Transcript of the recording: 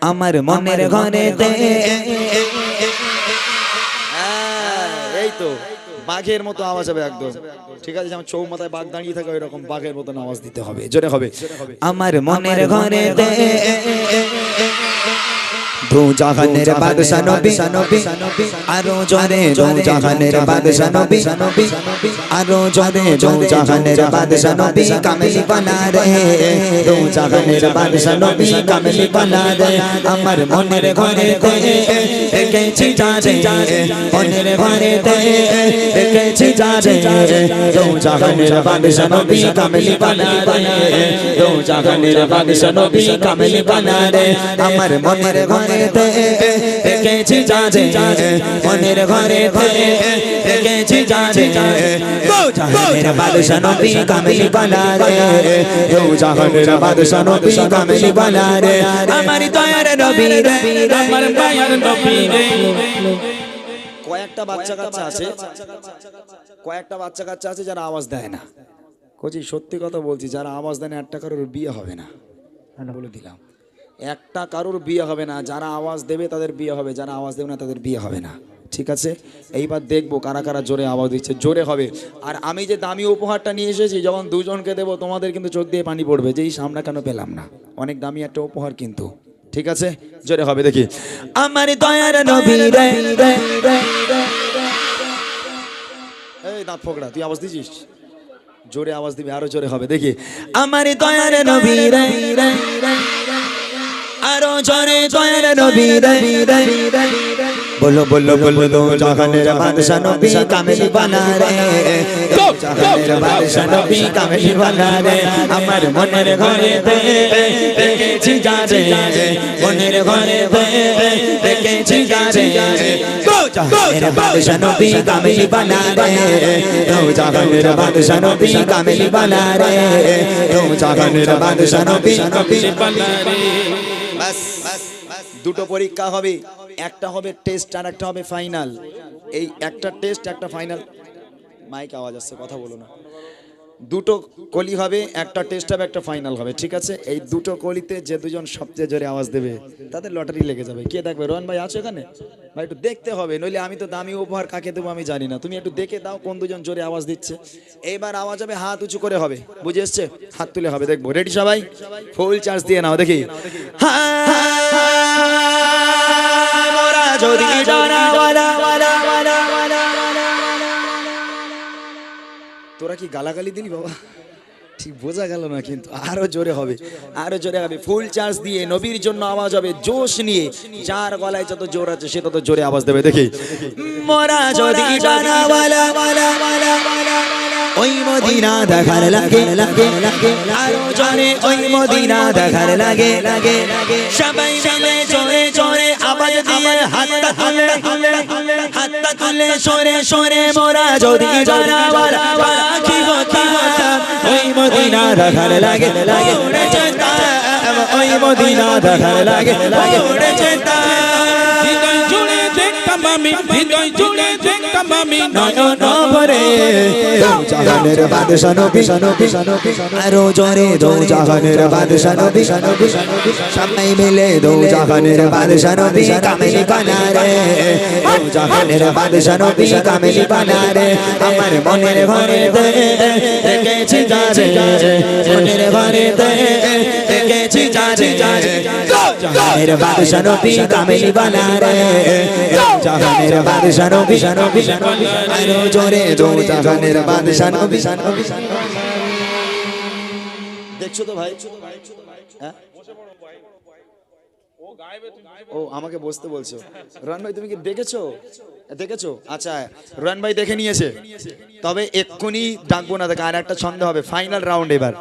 আমার মনের ঘরে। হ্যাঁ, এই তো বাঘের মতো আওয়াজ হবে একদম। ঠিক আছে যেমন চৌ মাথায় বাঘ দাঁড়িয়ে থাকে ওইরকম বাঘের মতন আওয়াজ দিতে হবে জোরে হবে। আমার মনের ঘরেতে। দু জাহানের বাদশা নবী আরও জরে দু জাহানের বাদশা নবী আরও জরে দু জাহানের বাদশা নবী কামেলি বানা রে দু জাহানের বাদশা নবী কামেলি বানা রে আমার মনের ঘরেতে দেখেছি যারে মনের ঘরেতে দেখেছি যারে দু জাহানের বাদশা নবী কামেলি বানা রে দু জাহানের বাদশা নবী কামেলি বানা রে আমার মনের ঘরেতে দেখেছি যারে মনের ঘরেতে যারে দু জাহানের বাদশা নবী কামেলি বানা রে জাহানের বাদশা নবী কামেলি বানা রে আমার দয়ার নবী আমার দয়ার নবী কয়েকটা বাচ্চা কাচ্চা আছে, কয়েকটা বাচ্চা কাচ্চা আছে যারা আওয়াজ দেয় না। কোচি সত্যি কথা বলছি যারা আওয়াজ দেন একটা কারোর বিয়ে হবে না। বলে দিলাম। একটা কারোর বিয়ে হবে না যারা আওয়াজ দেবে তাদের বিয়ে হবে যারা আওয়াজ দেবে না তাদের বিয়ে হবে না। ঠিক আছে? এইবার দেখব কারা কারা জোরে আওয়াজ দিচ্ছে জোরে হবে। আর আমি যে দামি উপহারটা নিয়ে এসেছি যখন দুজনকে দেবো তোমাদের কিন্তু চোখ দিয়ে পানি পড়বে যে এই সামনা কেন পেলাম না? অনেক দামি একটা উপহার কিন্তু। ঠিক আছে? জোরে হবে দেখি। আমার দয়ার নবী এই দাঁত ফোকড়া তুই আওয়াজ দিছিস? জোরে আওয়াজ দিবে আরও জোরে হবে দেখি আমার দয়ার নবী রে আরও জোরে দয়ার নবী রে বলো বলো বলো দো জাহানের বাদশা নবী কামেলি বানা রে দো জাহানের বাদশা নবী কামেলি বানা রে আমার মনের ঘরে দেখেছি যারে মনের ঘরে দেখেছি যারে দো জাহানের বাদশা নবী কামেলি বানা রে দো জাহানের বাদশা নবী কামেলি বানা রে দো জাহানের বাদশা নবী কামেলি বানা রে ব্যাস দুটো পরীক্ষা হবে। একটা হবে টেস্ট আর একটা হবে ফাইনাল। এই একটা টেস্ট একটা ফাইনাল। মাইক আওয়াজ আসছে কথা বলো না। দুটো কলি হবে একটা টেস্ট হবে একটা ফাইনাল হবে ঠিক আছে এই দুটো কলিতে যে দুজন সবচেয়ে জোরে আওয়াজ দেবে তাদের লটারি লেগে যাবে কে দেখবে রোহন ভাই আছো এখানে ভাই একটু দেখতে হবে নইলে আমি তো দামি উপহার কাকে দেবো আমি জানি না তুমি একটু দেখে দাও কোন দুজন জোরে আওয়াজ দিচ্ছে এইবার আওয়াজ হবে হাত উঁচু করে হবে বুঝে এসছে হাত তুলে হবে দেখব রেডি সবাই ফুল চার্জ দিয়ে নাও দেখি মোরা তোরা কি গালাগালি দিলি বাবা? ঠিক বোঝা গেল না কিন্তু আরও জোরে হবে আরও জোরে হবে। ফুল চার্জ দিয়ে নবীর জন্য আওয়াজ হবে জোশ নিয়ে। যার গলায় যত জোর আছে সে তত জোরে আওয়াজ দেবে দেখি। মরা যদি জানা ওই মদিনা দেখার লাগে লাগে লাগে। আরও জোরে ওই মদিনা দেখার লাগে লাগে লাগে। সবাই মিলে জোরে জোরে আওয়াজ দিয়ে হাতটা তুলে হাতটা তুলে সরে সরে মোরা যদি ওয়ালা ওয়ালা কি কি ওই মদিনা দেখার লাগে লাগে। ওই মদিনা দেখার লাগে লাগে। হৃদয় জুড়ে দেখতাম আমি, হৃদয় জুড়ে দেখতাম আমি। নয়ন ভরে জাহানের বাদশা নবী নবী আরও জোরে দো জাহানের বাদশা নবী নবী সবাই মিলে দো জাহানের বাদশা নবী কামেলি দো জাহানের বাদশা নবী কামেলি আমার মনের ঘরে দেখেছি যারে মনের ঘরে দেখেছি যারে জাহানের বাদশা নবী কামেলি বানা রে জাহানের বাদশা নবী নবী আরও জোরে দো জাহানের বাদশা নবী নবী দেখছ তো ভাই? হ্যাঁ? ও, আমাকে বসতে বলছো। রন ভাই, তুমি কি দেখেছ? দেখেছ? আচ্ছা রন ভাই দেখে নিয়েছে। তবে এক্ষুনি ডাকবো না, দেখে, আর একটা ছন্দ হবে ফাইনাল রাউন্ড এবার।